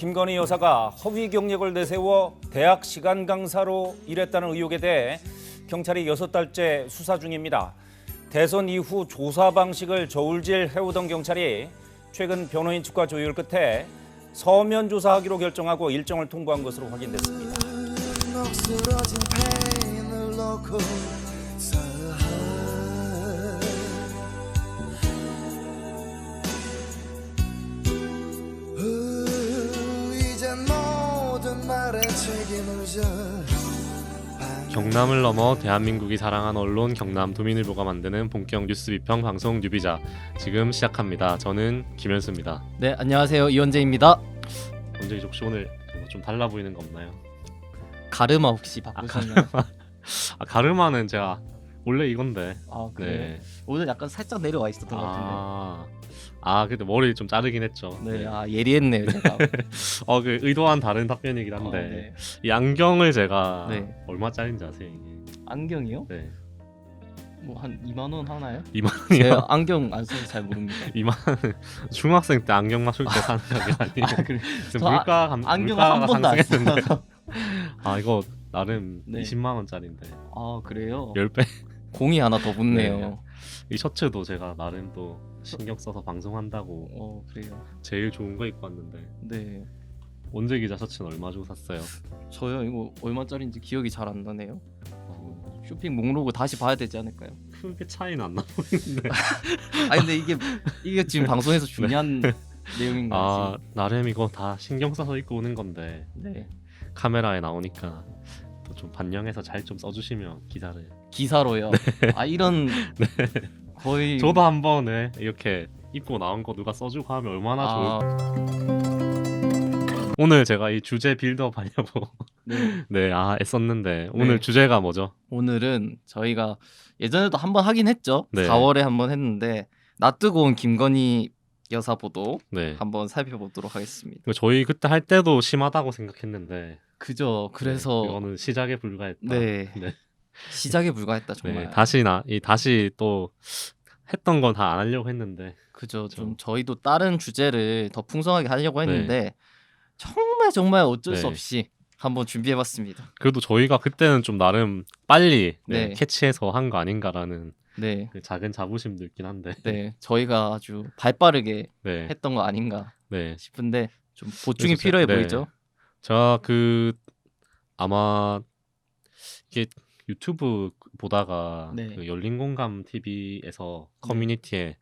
김건희 여사가 허위 경력을 내세워 대학 시간 강사로 일했다는 의혹에 대해 경찰이 여섯 달째 수사 중입니다. 대선 이후 조사 방식을 저울질 해오던 경찰이 최근 변호인 측과 조율 끝에 서면 조사하기로 결정하고 일정을 통보한 것으로 확인됐습니다. 경남을 넘어 대한민국이 사랑한 언론 경남 도민일보가 만드는 본격 뉴스 비평 방송 뉴비자 지금 시작합니다. 저는 김현수입니다. 네 안녕하세요 이원재입니다. 원재기 혹시 오늘 뭐좀 달라 보이는 거 없나요? 가르마 혹시 바꾸셨나요? 아 가르마는 제가 원래 이건데. 아 그래 네. 오늘 약간 살짝 내려와 있었던 것 같은데. 아, 아 근데 머리 좀 자르긴 했죠. 네, 아 예리했네요 제가. 어 그 의도한 다른 답변이긴 한데 어, 네. 이 안경을 제가 네. 얼마짜리인지 아세요 이게? 안경이요? 네. 뭐 한 2만 원 하나요? 2만 제가 원이요. 안경 안 써서 잘 모릅니다. 2만 중학생 때 안경 맞출 때 사는 게 아니에요. 아 그래. 지금 저 아- 물가 감 안경을 한 물가가 번도 안 상승했는데 써서. 아 이거 나름 네. 20만 원짜리인데 아 그래요? 10배 공이 하나 더 붙네요. 네. 이 셔츠도 제가 나름 또 신경 써서 방송한다고 어 그래요. 제일 좋은 거 입고 왔는데 네. 원재 기자 셔츠는 얼마 주고 샀어요? 저요 이거 얼마짜리인지 기억이 잘 안 나네요. 어, 쇼핑 목록을 다시 봐야 되지 않을까요? 크게 차이는 안 나 보이는데 아 근데 이게 이게 지금 방송에서 중요한 내용인가요? 아 나름 이거 다 신경 써서 입고 오는 건데? 네. 카메라에 나오니까 또 좀 반영해서 잘 좀 써주시면 기사를 기사로요. 아 이런 거의 네. 저도 한 번에 이렇게 입고 나온 거 누가 써주고 하면 얼마나 좋을 아, 오늘 제가 이 주제 빌드업 하려고 네. 네, 아 애썼는데 오늘 네. 주제가 뭐죠? 오늘은 저희가 예전에도 한 번 하긴 했죠. 네. 4월에 한 번 했는데 낯뜨고 온 김건희 여사 보도 네. 한번 살펴보도록 하겠습니다. 저희 그때 할 때도 심하다고 생각했는데 그죠. 그래서 네, 이거는 시작에 불과했다. 네. 네. 시작에 불과했다 네, 정말. 다시 나 이 다시 또 했던 건 다 안 하려고 했는데 그죠. 좀 저희도 다른 주제를 더 풍성하게 하려고 했는데 정말 정말 어쩔 수 네. 없이 한번 준비해봤습니다. 그래도 저희가 그때는 좀 나름 빨리 네, 네. 캐치해서 한 거 아닌가라는 네. 그 작은 자부심도 있긴 한데 네. 저희가 아주 발빠르게 네, 했던 거 아닌가 네. 싶은데 좀 보충이 그래서 필요해 제- 네. 보이죠. 제가 그 아마 이게 유튜브 보다가 네. 그 열린 공감 TV에서 커뮤니티에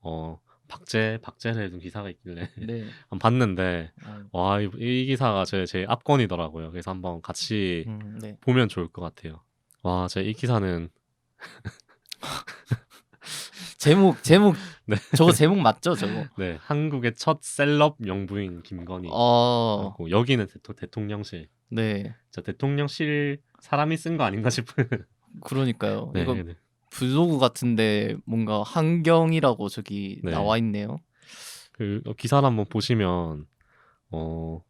어 박제 박제를 해둔 기사가 있길래 네. 한번 봤는데 아, 와이이 기사가 제 제 압권이더라고요. 그래서 한번 같이 음, 네. 보면 좋을 것 같아요. 와, 제 이 기사는 제목 제목 네. 저거 제목 맞죠 저거? 네 한국의 첫 셀럽 영부인 김건희. 어, 하고 여기는 대토, 대통령실. 네, 저 대통령실 사람이 쓴 거 아닌가 싶은. 그러니까요. 네, 이거 네. 블로그 같은데 뭔가 한경이라고 저기 네. 나와 있네요. 그 어, 기사를 한번 보시면 어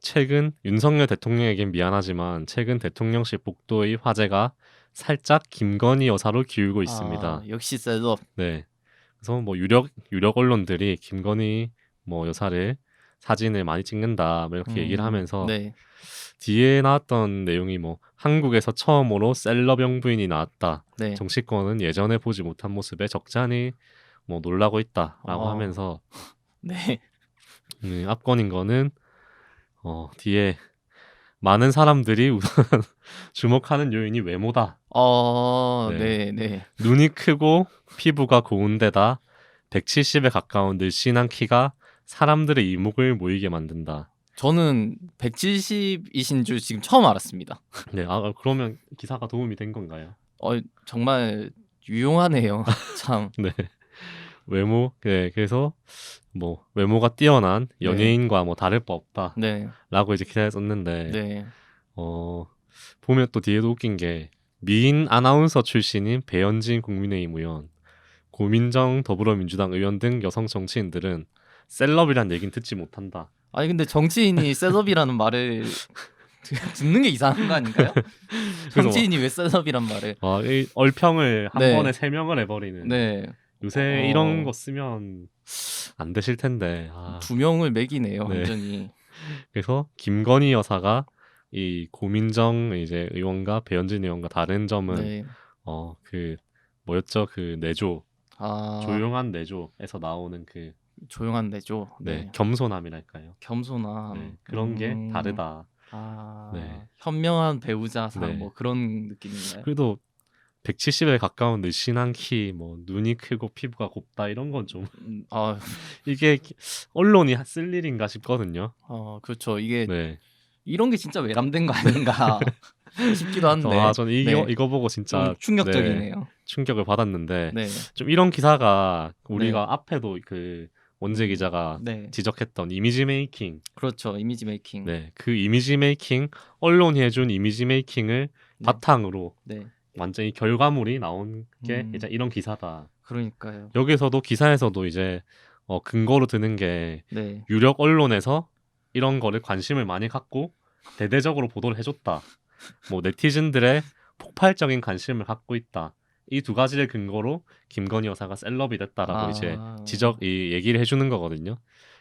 최근 윤석열 대통령에겐 미안하지만 최근 대통령실 복도의 화제가 살짝 김건희 여사로 기울고 있습니다. 아, 역시 셀럽. 네. 그래서 뭐 유력 유력 언론들이 김건희 뭐 여사를 사진을 많이 찍는다 뭐 이렇게 얘기를 음, 하면서 네, 뒤에 나왔던 내용이 뭐 한국에서 처음으로 셀럽 영부인이 나왔다. 네. 정치권은 예전에 보지 못한 모습에 적잖이 뭐 놀라고 있다라고 어. 하면서 네. 음, 압권인 거는 어 뒤에 많은 사람들이 우선 주목하는 요인이 외모다. 어, 네. 네, 네. 눈이 크고 피부가 고운 데다 170에 가까운 늘씬한 키가 사람들의 이목을 모이게 만든다. 저는 170이신 줄 지금 처음 알았습니다. 네, 아 그러면 기사가 도움이 된 건가요? 어, 정말 유용하네요. 참. 네. 외모, 네, 그래서 뭐 외모가 뛰어난 연예인과 뭐 다를 바 없다라고 네, 이제 기사에 썼는데, 네. 어 보면 또 뒤에도 웃긴 게 미인 아나운서 출신인 배현진 국민의힘 의원, 고민정 더불어민주당 의원 등 여성 정치인들은 셀럽이란 얘긴 듣지 못한다. 아니 근데 정치인이 셋업이라는 말을 듣는 게 이상한 거 아닌가요? 정치인이 왜 셋업이란 말을? 아, 이 얼평을 한 네. 번에 세 명을 해버리는. 네. 요새 어. 이런 거 쓰면 안 되실 텐데. 아, 두 명을 매기네요 네. 완전히. 그래서 김건희 여사가 이 고민정 이제 의원과 배현진 의원과 다른 점은 네. 어 그 뭐였죠 그 내조 아 조용한 내조에서 나오는 그 조용한 내죠. 네, 네. 겸손함이랄까요. 겸손함. 네, 그런 게 음. 다르다. 아 네. 현명한 배우자상 네. 뭐 그런 느낌인가요? 그래도 170에 가까운 늘씬한 키, 뭐 눈이 크고 피부가 곱다 이런 건 좀 음, 아, 이게 언론이 쓸 일인가 싶거든요. 어, 그렇죠. 이게 네. 이런 게 진짜 외람된 거 아닌가 싶기도 한데 아, 저는 이거 네. 이거 보고 진짜 좀 충격적이네요. 네, 충격을 받았는데 네, 좀 이런 기사가 우리가 앞에도 그 원재 기자가 네, 지적했던 이미지 메이킹, 그렇죠. 이미지 메이킹. 네, 그 이미지 메이킹 언론이 해준 이미지 메이킹을 네. 바탕으로 네, 완전히 결과물이 나온 게 음. 이제 이런 기사다. 그러니까요. 여기서도 기사에서도 이제 어, 근거로 드는 게 네, 유력 언론에서 이런 거를 관심을 많이 갖고 대대적으로 보도를 해줬다. 뭐 네티즌들의 폭발적인 관심을 갖고 있다. 이 두 가지를 근거로 김건희 여사가 셀럽이 됐다라고 아. 이제 지적 이 얘기를 해주는 거거든요.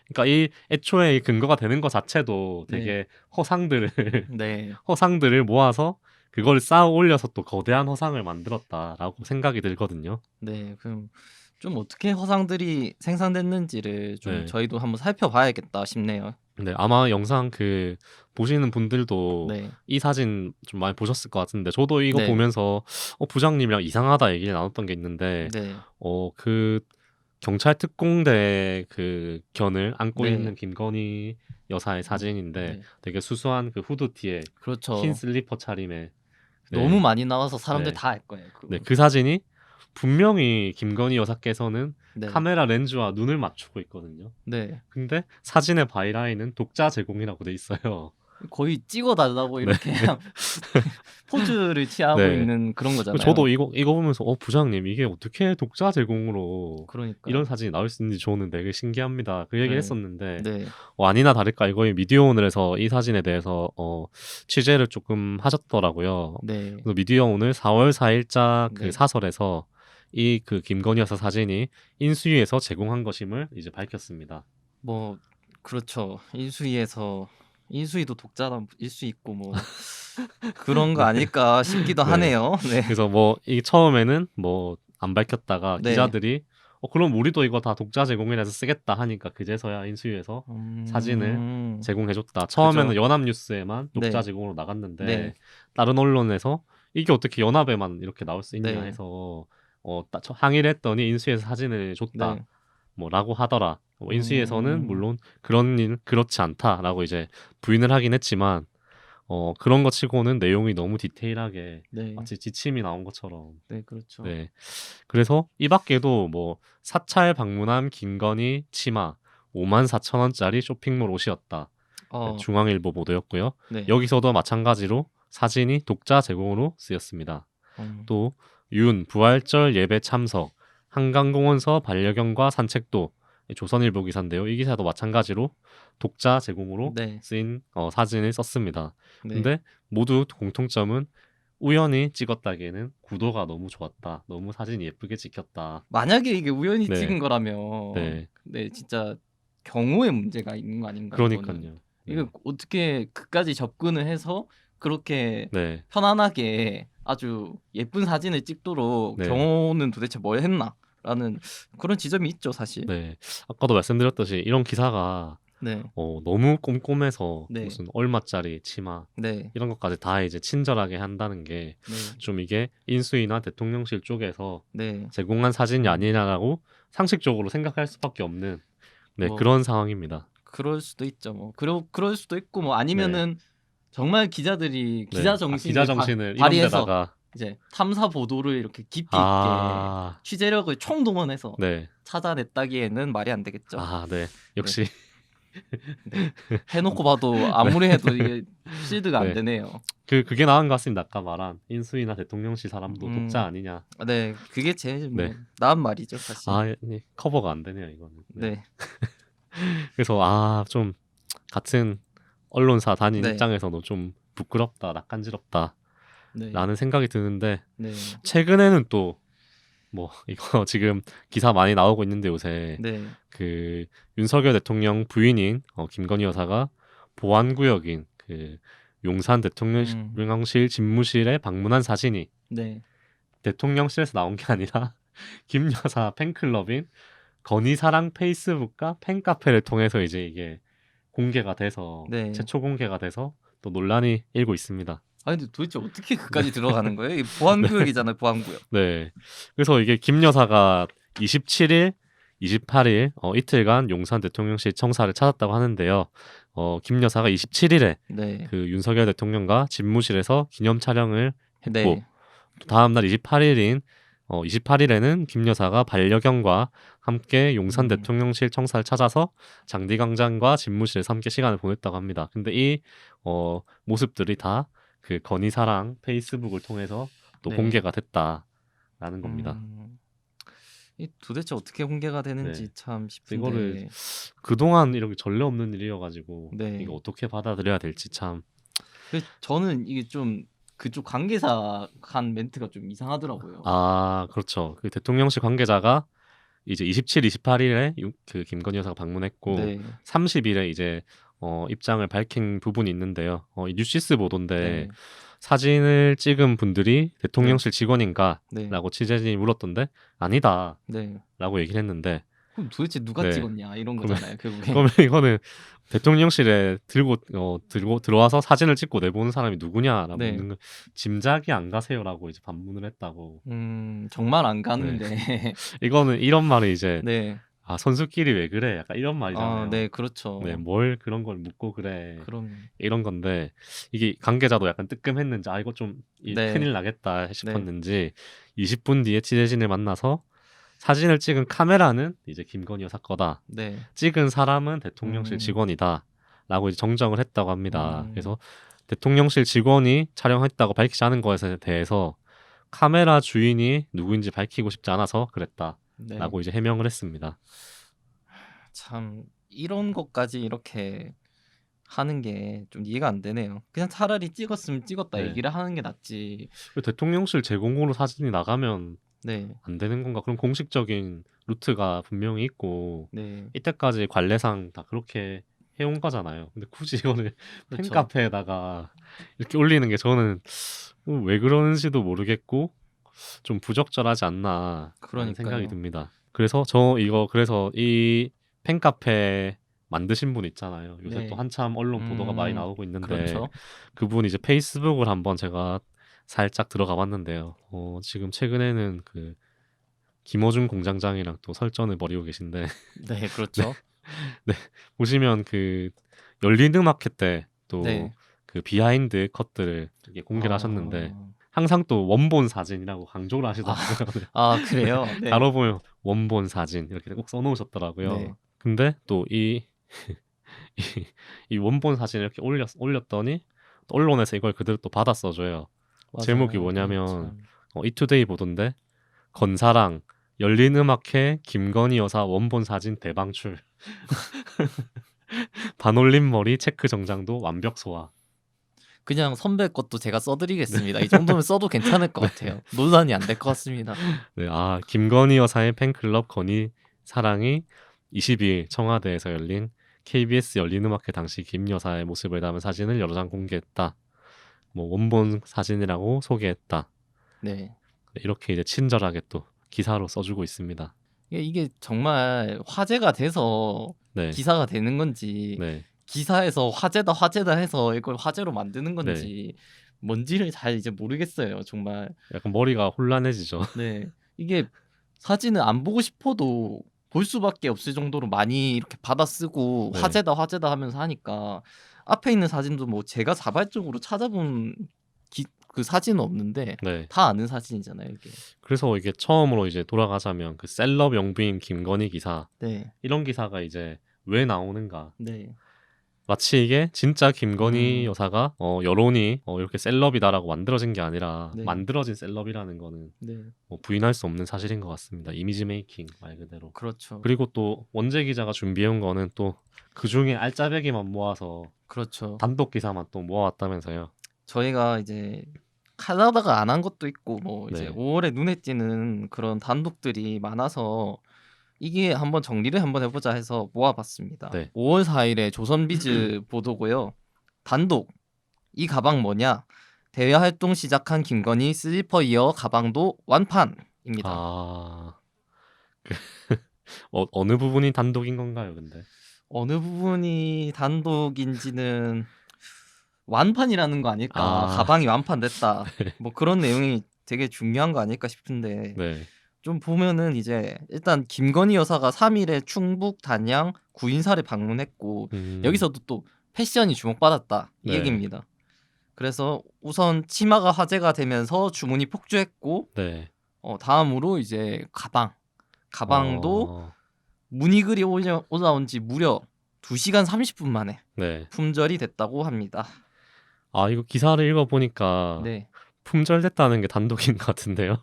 그러니까 이 애초에 이 근거가 되는 것 자체도 되게 허상들을 네, 허상들을 모아서 그걸 쌓아 올려서 또 거대한 허상을 만들었다라고 생각이 들거든요. 네. 그럼 좀 어떻게 허상들이 생산됐는지를 좀 네. 저희도 한번 살펴봐야겠다 싶네요. 네, 아마 영상 그 보시는 분들도 네, 이 사진 좀 많이 보셨을 것 같은데 저도 이거 네. 보면서 어, 부장님이랑 이상하다 얘기를 나눴던 게 있는데 네, 어그 경찰 특공대 그 견을 안고 네. 있는 김건희 여사의 사진인데 네. 되게 수수한 그 후드티에 그렇죠. 흰 슬리퍼 차림에 네. 너무 많이 나와서 사람들 네. 다알 거예요. 그거. 네, 그 사진이 분명히 김건희 여사께서는 네. 카메라 렌즈와 눈을 맞추고 있거든요. 네. 근데 사진의 바이라인은 독자 제공이라고 돼 있어요. 거의 찍어달라고 이렇게 포즈를 취하고 네. 있는 그런 거잖아요. 저도 이거 이거 보면서 어 부장님 이게 어떻게 독자 제공으로 그러니까 이런 사진이 나올 수 있는지 저는 되게 신기합니다. 그 얘기를 네. 했었는데 네, 어, 아니나 다를까 이거의 미디어 오늘에서 이 사진에 대해서 어, 취재를 조금 하셨더라고요. 네, 그래서 미디어 오늘 4월 4일자 그 네. 사설에서 이 그 김건희 여사 사진이 인수위에서 제공한 것임을 이제 밝혔습니다. 뭐 그렇죠. 인수위에서 인수위도 독자일 수 있고 뭐 그런 거 아닐까 싶기도 네. 하네요. 네, 그래서 뭐 이 처음에는 뭐 안 밝혔다가 네. 기자들이 어 그럼 우리도 이거 다 독자 제공이라서 쓰겠다 하니까 그제서야 인수위에서 음, 사진을 제공해줬다. 처음에는 그죠. 연합뉴스에만 독자 네. 제공으로 나갔는데 네. 다른 언론에서 이게 어떻게 연합에만 이렇게 나올 수 있냐 네. 해서 어 따- 저- 항의를 했더니 인수위에서 사진을 줬다. 네. 뭐라고 하더라. 뭐 인수위에서는 음. 물론 그런 일 그렇지 않다라고 이제 부인을 하긴 했지만 어 그런 것 치고는 내용이 너무 디테일하게 네, 마치 지침이 나온 것처럼 네, 그렇죠. 네. 그래서 이 밖에도 뭐 사찰 방문한 김건희 치마 5만 4천 원짜리 쇼핑몰 옷이었다. 어, 중앙일보 보도였고요. 네. 여기서도 마찬가지로 사진이 독자 제공으로 쓰였습니다. 음, 또 윤 부활절 예배 참석 한강공원서 반려견과 산책도 이 조선일보 기사인데요. 이 기사도 마찬가지로 독자 제공으로 네, 쓰인 어, 사진을 썼습니다. 네. 근데 모두 공통점은 우연히 찍었다기에는 구도가 너무 좋았다. 너무 사진이 예쁘게 찍혔다. 만약에 이게 우연히 네. 찍은 거라면 네. 네, 진짜 경호의 문제가 있는 거 아닌가? 그러니까요. 이거 어떻게 그까지 접근을 해서 그렇게 네. 편안하게 아주 예쁜 사진을 찍도록 네. 경호는 도대체 뭘 했나? 라는 그런 지점이 있죠, 사실. 네. 아까도 말씀드렸듯이 이런 기사가 네. 어, 너무 꼼꼼해서 네. 무슨 얼마짜리 치마 네. 이런 것까지 다 이제 친절하게 한다는 게좀 네. 이게 인수위나 대통령실 쪽에서 네. 제공한 사진이 아니냐라고 상식적으로 생각할 수밖에 없는 네, 뭐, 그런 상황입니다. 그럴 수도 있죠. 뭐. 그러, 그럴 수도 있고 뭐 아니면은 정말 기자들이 네. 기자 아, 정신을, 기자 정신을 발휘해서 데다가 이제 탐사 보도를 이렇게 깊이 있게 아, 취재력을 총동원해서 네. 찾아냈다기에는 말이 안 되겠죠. 아, 네. 역시 해놓고 봐도 아무리 해도 이게 실드가 네. 안 되네요. 그 그게 나은 것 같습니다. 아까 말한 인수위나 대통령실 사람도 음. 독자 아니냐. 네, 그게 제일 뭐 네. 나은 말이죠, 사실. 아, 네. 커버가 안 되네요, 이거는. 네. 네, 그래서 아, 좀 같은 언론사 다닌 네. 입장에서도 좀 부끄럽다, 낯간지럽다 네, 라는 생각이 드는데 네, 최근에는 또 뭐 이거 지금 기사 많이 나오고 있는데 요새 네. 그 윤석열 대통령 부인인 어, 김건희 여사가 보안 구역인 그 용산 대통령실 집무실에 방문한 사진이 네. 대통령실에서 나온 게 아니라 김 여사 팬클럽인 건희 사랑 페이스북과 팬카페를 통해서 이제 이게 공개가 돼서 네. 최초 공개가 돼서 또 논란이 일고 있습니다. 아 근데 도대체 어떻게 그까지 들어가는 거예요? 이 보안구역이잖아요, 보안구역. 네. 그래서 이게 김 여사가 27일, 28일 어, 이틀간 용산 대통령실 청사를 찾았다고 하는데요. 어, 김 여사가 27일에 네. 그 윤석열 대통령과 집무실에서 기념 촬영을 했고 네. 또 다음 날 28일인 어, 28일에는 김 여사가 반려견과 함께 용산 음. 대통령실 청사를 찾아서 장디 광장과 집무실에서 함께 시간을 보냈다고 합니다. 근데 이 어, 모습들이 다 그 건희사랑 페이스북을 통해서 또 네. 공개가 됐다라는 겁니다. 음, 이 도대체 어떻게 공개가 되는지 네. 참 싶은데. 이거를 그동안 이렇게 전례 없는 일이어가지고 네. 이거 어떻게 받아들여야 될지 참그 저는 이게 좀 그쪽 관계사 한 멘트가 좀 이상하더라고요. 아, 그렇죠. 그 대통령실 관계자가 이제 27, 28일에 그 김건희 여사가 방문했고 네. 30일에 이제 어, 입장을 밝힌 부분이 있는데요. 어, 이 뉴시스 보도인데 네. 사진을 찍은 분들이 대통령실 직원인가라고 네. 취재진이 물었던데 아니다라고 네. 얘기를 했는데 그럼 도대체 누가 네. 찍었냐 이런 그러면- 거잖아요, 결국에. 그러면 이거는 대통령실에 들고 어, 들고 들어와서 사진을 찍고 내보는 사람이 누구냐라고 네. 묻는 거 짐작이 안 가세요라고 이제 반문을 했다고. 음, 정말 안 가는데. 이거는 이런 말을 이제 네. 아 선수끼리 왜 그래? 약간 이런 말이잖아요. 아, 네, 그렇죠. 네, 뭘 그런 걸 묻고 그래. 그럼 이런 건데 이게 관계자도 약간 뜨끔했는지 아 이거 좀 이- 네. 큰일 나겠다 싶었는지 20분 뒤에 취재진을 만나서 사진을 찍은 카메라는 이제 김건희 여사 거다. 네. 찍은 사람은 대통령실 음. 직원이다. 라고 이제 정정을 했다고 합니다. 음. 그래서 대통령실 직원이 촬영했다고 밝히지 않은 것에 대해서 카메라 주인이 누구인지 밝히고 싶지 않아서 그랬다. 네. 라고 이제 해명을 했습니다. 참 이런 것까지 이렇게 하는 게 좀 이해가 안 되네요. 그냥 차라리 찍었으면 찍었다 네. 얘기를 하는 게 낫지. 대통령실 제공으로 사진이 나가면 네. 안 되는 건가? 그런 공식적인 루트가 분명히 있고 네. 이때까지 관례상 다 그렇게 해온 거잖아요. 근데 굳이 이거를 그렇죠. 팬카페에다가 이렇게 올리는 게 저는 왜 그러는지도 모르겠고 좀 부적절하지 않나 그런. 생각이 듭니다. 그래서 저 이거 그래서 이 팬카페 만드신 분 있잖아요. 요새 네. 또 한참 언론 보도가 많이 음, 나오고 있는데 그렇죠. 그분 이제 페이스북을 한번 제가 살짝 들어가 봤는데요. 어, 지금 최근에는 그 김어준 공장장이랑 또 설전을 벌이고 계신데 네, 그렇죠. 보시면 그 열린 음악회 때또그 네. 비하인드 컷들을 이렇게 공개를 하셨는데 항상 또 원본 사진이라고 강조를 하시더라고요. 아, 그래요. 네. 바로 보면 원본 사진 이렇게 꼭 써놓으셨더라고요. 네. 근데 또이 이, 이 원본 사진을 이렇게 올렸 올렸더니 또 언론에서 이걸 그대로 또 받아 써줘요. 맞아요. 제목이 뭐냐면 참. 어, 이투데이 보던데 건사랑 열린 음악회 김건희 여사 원본 사진 대방출 반올림 머리 체크 정장도 완벽 소화 그냥 선배 것도 제가 써드리겠습니다. 이 정도면 써도 괜찮을 것 같아요. 논란이 안 될 것 같습니다. 네, 아 김건희 여사의 팬클럽 건희 사랑이 22일 청와대에서 열린 KBS 열린 음악회 당시 김 여사의 모습을 담은 사진을 여러 장 공개했다. 뭐 원본 사진이라고 소개했다. 네. 네, 이렇게 이제 친절하게 또 기사로 써주고 있습니다. 이게, 정말 화제가 돼서 네, 기사가 되는 건지 네, 기사에서 화제다 화제다 해서 이걸 화제로 만드는 네. 건지 뭔지를 잘 이제 모르겠어요. 정말. 약간 머리가 혼란해지죠. 네. 이게 사진을 안 보고 싶어도 볼 수밖에 없을 정도로 많이 이렇게 받아 쓰고 네. 화제다 화제다 하면서 하니까 앞에 있는 사진도 뭐 제가 자발적으로 찾아본 기, 그 사진은 없는데 네. 다 아는 사진이잖아요, 이게. 그래서 이게 처음으로 이제 돌아가자면 그 셀럽 영부인 김건희 기사 네. 이런 기사가 이제 왜 나오는가? 네. 마치 이게 진짜 김건희 음. 여사가 어, 여론이 어, 이렇게 셀럽이다라고 만들어진 게 아니라 네. 만들어진 셀럽이라는 거는 네. 뭐 부인할 수 없는 사실인 것 같습니다. 이미지 메이킹 말 그대로. 그렇죠. 그리고 또 원재 기자가 준비해온 거는 또 그 중에 알짜배기만 모아서 그렇죠. 단독 기사만 또 모아왔다면서요. 저희가 이제 카나다가 안 한 것도 있고 뭐 이제 네. 5월에 눈에 띄는 그런 단독들이 많아서 이게 한번 정리를 한번 해보자 해서 모아봤습니다. 네. 5월 4일에 조선비즈 보도고요. 단독 이 가방 뭐냐? 대외 활동 시작한 김건희 슬리퍼 이어 가방도 완판입니다. 아, 그, 어, 어느 부분이 단독인 건가요, 근데? 어느 부분이 단독인지는 완판이라는 거 아닐까? 아. 가방이 완판됐다. 뭐 그런 내용이 되게 중요한 거 아닐까 싶은데 네, 좀 보면은 이제 일단 김건희 여사가 3일에 충북 단양 구인사를 방문했고 음, 여기서도 또 패션이 주목받았다 이 네. 얘기입니다. 그래서 우선 치마가 화제가 되면서 주문이 폭주했고 네, 어, 다음으로 이제 가방 가방도 어, 문의글이 올라온 지 무려 2시간 30분 만에 네. 품절이 됐다고 합니다. 아, 이거 기사를 읽어보니까 네. 품절됐다는 게 단독인 것 같은데요.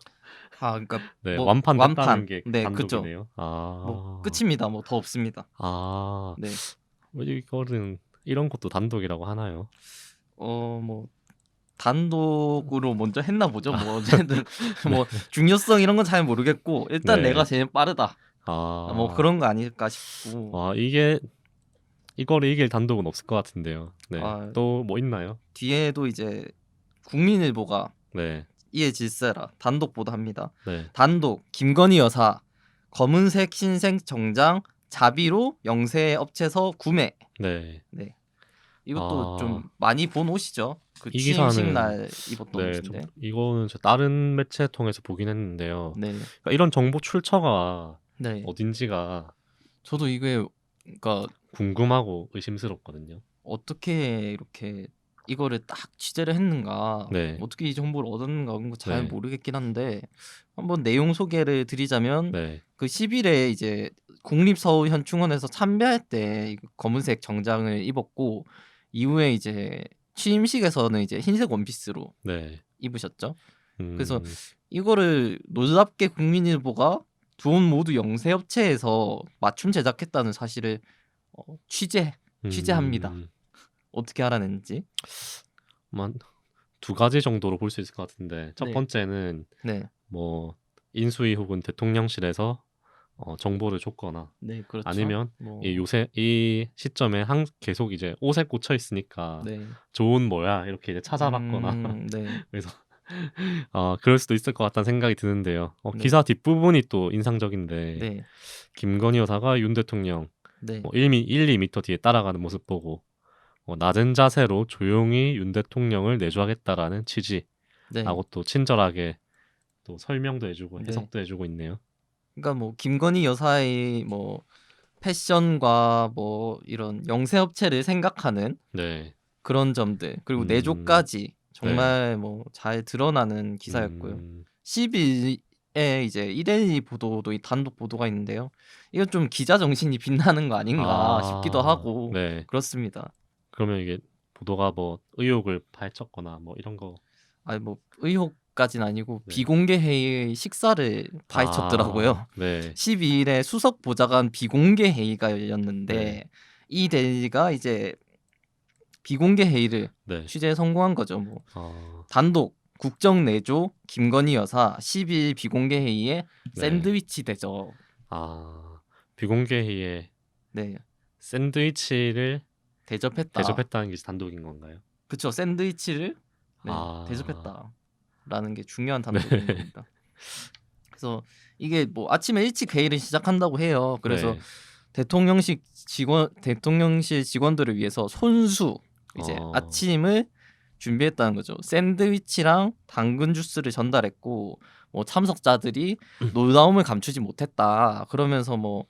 아, 그러니까 네, 뭐 완판됐다는 완판. 게 네, 그쵸. 단독이네요. 아, 뭐 끝입니다. 뭐 더 없습니다. 아, 네. 뭐 이거는 이런 것도 단독이라고 하나요? 어, 뭐 단독으로 먼저 했나 보죠. 뭐 어쨌든 뭐 중요성 이런 건 잘 모르겠고 일단 네. 내가 제일 빠르다. 아, 뭐 그런 거 아닐까 싶고. 아, 이게 이거를 이길 단독은 없을 것 같은데요. 네, 아. 또 뭐 있나요? 뒤에도 이제 국민일보가 네, 이에 질세라 단독 보도 합니다. 네, 단독 김건희 여사 검은색 흰색 정장 자비로 영세 업체서 구매. 네, 이것도 아. 좀 많이 본 옷이죠. 그 이 취임식 기사는- 날 입었던 네. 옷인데. 좀 이거는 저 다른 매체 통해서 보긴 했는데요. 네. 그러니까 이런 정보 출처가 네. 어딘지가 저도 이게 그러니까 궁금하고 의심스럽거든요. 어떻게 이렇게 이거를 딱 취재를 했는가, 네. 어떻게 이 정보를 얻었는가 그런 거 잘 네. 모르겠긴 한데 한번 내용 소개를 드리자면 네, 그 10일에 이제 국립서울현충원에서 참배할 때이 검은색 정장을 입었고 이후에 이제 취임식에서는 이제 흰색 원피스로 네. 입으셨죠. 음, 그래서 이거를 놀랍게 국민일보가 두옷 모두 영세 업체에서 맞춤 제작했다는 사실을 어, 취재 취재합니다. 음, 어떻게 알아냈는지. 만- 두 가지 정도로 볼 수 있을 것 같은데 첫 네. 번째는 네, 뭐 인수위 혹은 대통령실에서 어, 정보를 줬거나 네 그렇죠. 아니면 뭐, 이 요새 이 시점에 한 계속 이제 옷에 꽂혀 있으니까 네 좋은 뭐야 이렇게 이제 찾아봤거나 음, 네, 그래서 어, 그럴 수도 있을 것 같다는 생각이 드는데요. 어, 네. 기사 뒷부분이 또 인상적인데 네, 김건희 여사가 윤 대통령 네, 뭐 1미, 1, 2미터 뒤에 따라가는 모습 보고 어, 낮은 자세로 조용히 윤 대통령을 내주하겠다라는 취지라고 네. 또 친절하게 또 설명도 해주고 네. 해석도 해주고 있네요. 그러니까 뭐 김건희 여사의 뭐 패션과 뭐 이런 영세 업체를 생각하는 네. 그런 점들 그리고 음. 내조까지 정말 뭐 잘 드러나는 기사였고요. 음, 10일에 이제 이데일리 보도도 이 단독 보도가 있는데요. 이건 좀 기자 정신이 빛나는 거 아닌가 아, 싶기도 하고 네. 그렇습니다. 그러면 이게 보도가 뭐 의혹을 파헤쳤거나 뭐 이런 거 아니 뭐 의혹까지는 아니고 네. 비공개 회의 식사를 파헤쳤더라고요. 아, 네. 12일에 수석 보좌관 비공개 회의가 열렸는데 네. 이 대리가 이제 비공개 회의를 네. 취재에 성공한 거죠. 뭐 어, 단독 국정 내조 김건희 여사 12일 비공개 회의에 네. 샌드위치 대접. 아 비공개 회의에 네. 샌드위치를 대접했다. 대접했다는 게 단독인 건가요? 그쵸 샌드위치를 네, 아. 대접했다라는 게 중요한 단독인 겁니다. 그래서 이게 뭐 아침에 일찍 회의를 시작한다고 해요. 그래서 네. 대통령실 직원 대통령실 직원들을 위해서 손수 이제 어. 아침을 준비했다는 거죠. 샌드위치랑 당근 주스를 전달했고 뭐 참석자들이 놀라움을 감추지 못했다. 그러면서 뭐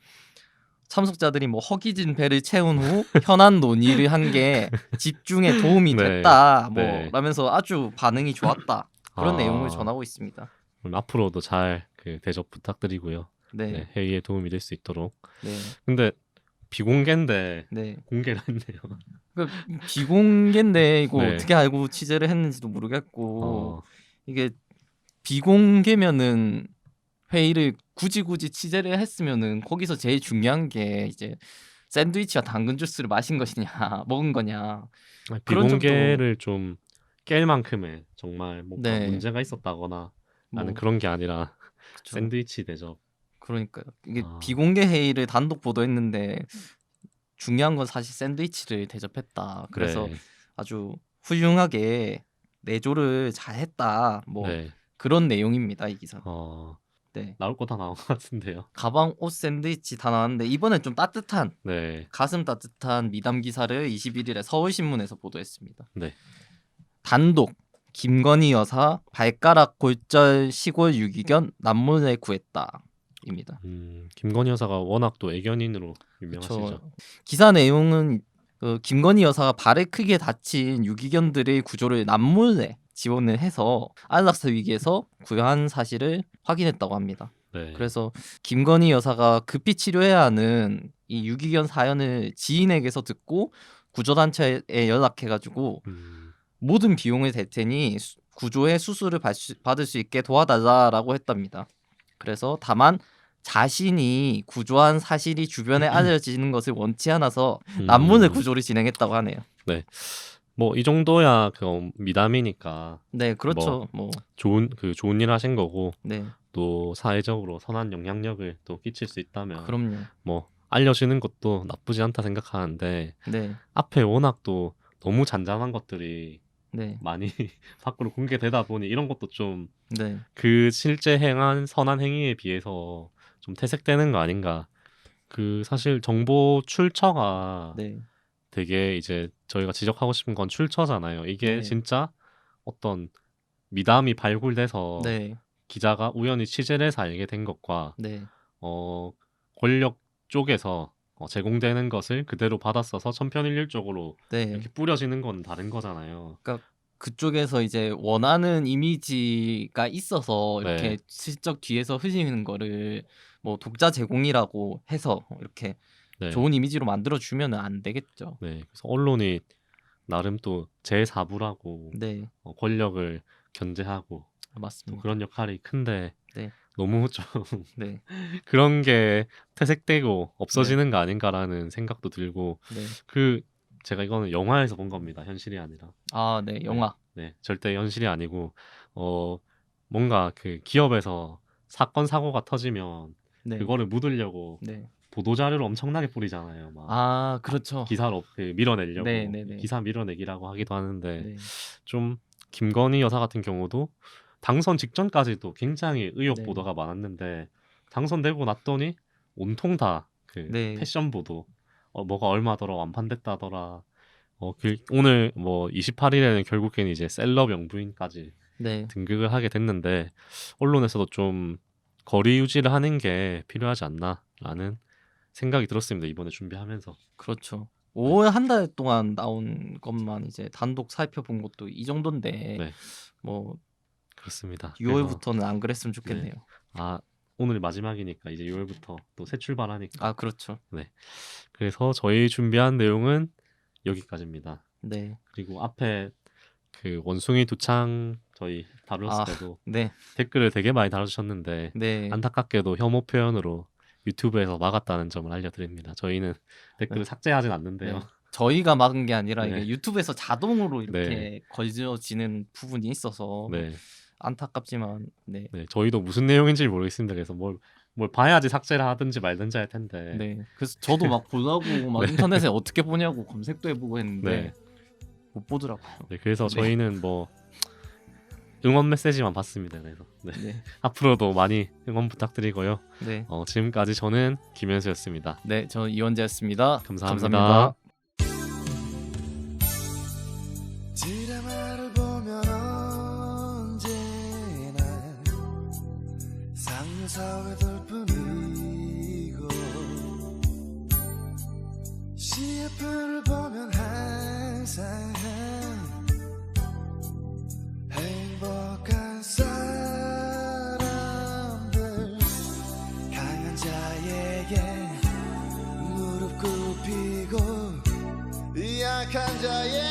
참석자들이 뭐 허기진 배를 채운 후 현안 논의를 한 게 집중에 도움이 네. 됐다. 뭐 네. 라면서 아주 반응이 좋았다. 그런 아. 내용을 전하고 있습니다. 그럼 앞으로도 잘 그 대접 부탁드리고요. 네. 네, 회의에 도움이 될 수 있도록. 네. 근데 비공개인데 네. 공개를 했네요. 그 비공개인데 이거 네. 어떻게 알고 취재를 했는지도 모르겠고 어, 이게 비공개면은 회의를 굳이 굳이 취재를 했으면은 거기서 제일 중요한 게 이제 샌드위치와 당근 주스를 마신 것이냐 먹은 거냐 비공개를 좀 깰 만큼의 정말 뭔가 네. 문제가 있었다거나 라는 뭐, 그런 게 아니라 그쵸. 샌드위치 대접. 그러니까요. 이게 아. 비공개 회의를 단독 보도했는데 중요한 건 사실 샌드위치를 대접했다. 그래서 네. 아주 훌륭하게 내조를 잘했다. 뭐 네. 그런 내용입니다 이 기사. 어, 네. 나올 거 다 나온 것 같은데요. 가방, 옷, 샌드위치 다 나왔는데 이번엔 좀 따뜻한 네. 가슴 따뜻한 미담 기사를 21일에 서울신문에서 보도했습니다. 네. 단독 김건희 여사 발가락 골절 시골 유기견 남문에 구했다 입니다. 음, 김건희 여사가 워낙 또 애견인으로 유명하시죠. 그쵸. 기사 내용은 그 김건희 여사가 발에 크게 다친 유기견들의 구조를 남문에 지원을 해서 안락사 위기에서 구한 사실을 확인했다고 합니다. 네. 그래서 김건희 여사가 급히 치료해야 하는 이 유기견 사연을 지인에게서 듣고 구조단체에 연락해가지고 음, 모든 비용을 댈 테니 수- 구조의 수술을 받을 수 있게 도와달라라고 했답니다. 그래서 다만 자신이 구조한 사실이 주변에 알려지는 것을 원치 않아서 남문의 음, 구조를 진행했다고 하네요. 뭐이 정도야 그 미담이니까 네, 그렇죠. 뭐, 좋은 그 좋은 일 하신 거고 네, 또 사회적으로 선한 영향력을 또 끼칠 수 있다면 그럼요. 뭐 알려지는 것도 나쁘지 않다 생각하는데 네, 앞에 워낙 또 너무 잔잔한 것들이 네, 많이 밖으로 공개되다 보니 이런 것도 좀 네, 그 실제 행한 선한 행위에 비해서 좀 퇴색되는 거 아닌가. 그 사실 정보 출처가 네, 되게 이제 저희가 지적하고 싶은 건 출처잖아요. 이게 네. 진짜 어떤 미담이 발굴돼서 네, 기자가 우연히 취재를 해서 알게 된 것과 네, 어 권력 쪽에서 어, 제공되는 것을 그대로 받아써서 천편일률적으로 네. 이렇게 뿌려지는 건 다른 거잖아요. 그쪽에서 이제 원하는 이미지가 있어서 이렇게 네. 슬쩍 뒤에서 흐리는 거를 뭐 독자 제공이라고 해서 이렇게 네. 좋은 이미지로 만들어 주면은 안 되겠죠. 네. 그래서 언론이 나름 또 제4부라고 네, 어, 권력을 견제하고 또 맞습니다. 그런 역할이 큰데 네. 너무 좀 네, 그런 게 퇴색되고 없어지는 거 아닌가라는 생각도 들고 네. 그 제가 이거는 영화에서 본 겁니다. 현실이 아니라. 아, 네, 영화. 네, 절대 현실이 아니고 어 뭔가 그 기업에서 사건 사고가 터지면 네, 그거를 묻으려고 네. 보도 자료를 엄청나게 뿌리잖아요. 막 아, 그렇죠. 기사로 그 밀어내려고 네, 네, 네. 기사 밀어내기라고 하기도 하는데 네, 좀 김건희 여사 같은 경우도 당선 직전까지도 굉장히 의혹 네. 보도가 많았는데 당선되고 났더니 온통 다그 네. 패션 보도 어, 뭐가 얼마더라 완판됐다더라 어, 그, 오늘 뭐 28일에는 결국엔 이제 셀럽 영부인까지 네, 등극을 하게 됐는데 언론에서도 좀 거리 유지를 하는 게 필요하지 않나라는 생각이 들었습니다 이번에 준비하면서 그렇죠. 5월 한 달 동안 나온 것만 이제 단독 살펴본 것도 이 정도인데 네. 뭐 그렇습니다. 그래서 6월부터는 안 그랬으면 좋겠네요. 아 오늘 마지막이니까 이제 6월부터 또 새 출발하니까 아, 그렇죠. 그래서 저희 준비한 내용은 여기까지입니다. 네, 그리고 앞에 그 원숭이 두창 저희 다뤘을 아. 때도 네, 댓글을 되게 많이 달아주셨는데 네. 안타깝게도 혐오 표현으로 유튜브에서 막았다는 점을 알려드립니다. 저희는 댓글을 네. 삭제하진 않는데요. 네. 저희가 막은 게 아니라 네. 이게 유튜브에서 자동으로 이렇게 네. 걸려지는 부분이 있어서 네, 안타깝지만 네. 네, 저희도 무슨 내용인지 모르겠습니다. 그래서 뭘, 뭘 봐야지 삭제를 하든지 말든지 할 텐데. 네. 그래서 저도 막 보려고 막 네. 인터넷에 어떻게 보냐고 검색도 해보고 했는데 네. 못 보더라고요. 네, 그래서 네. 저희는 뭐 응원 메시지만 받습니다. 그래서 네. 네, 앞으로도 많이 응원 부탁드리고요. 네, 어, 지금까지 저는 김현수였습니다. 네. 저 이원재였습니다. 감사합니다. 드라마를 보면 항상 행복한 사람들. 강한 자에게 무릎 꿇히고 약한 자에겐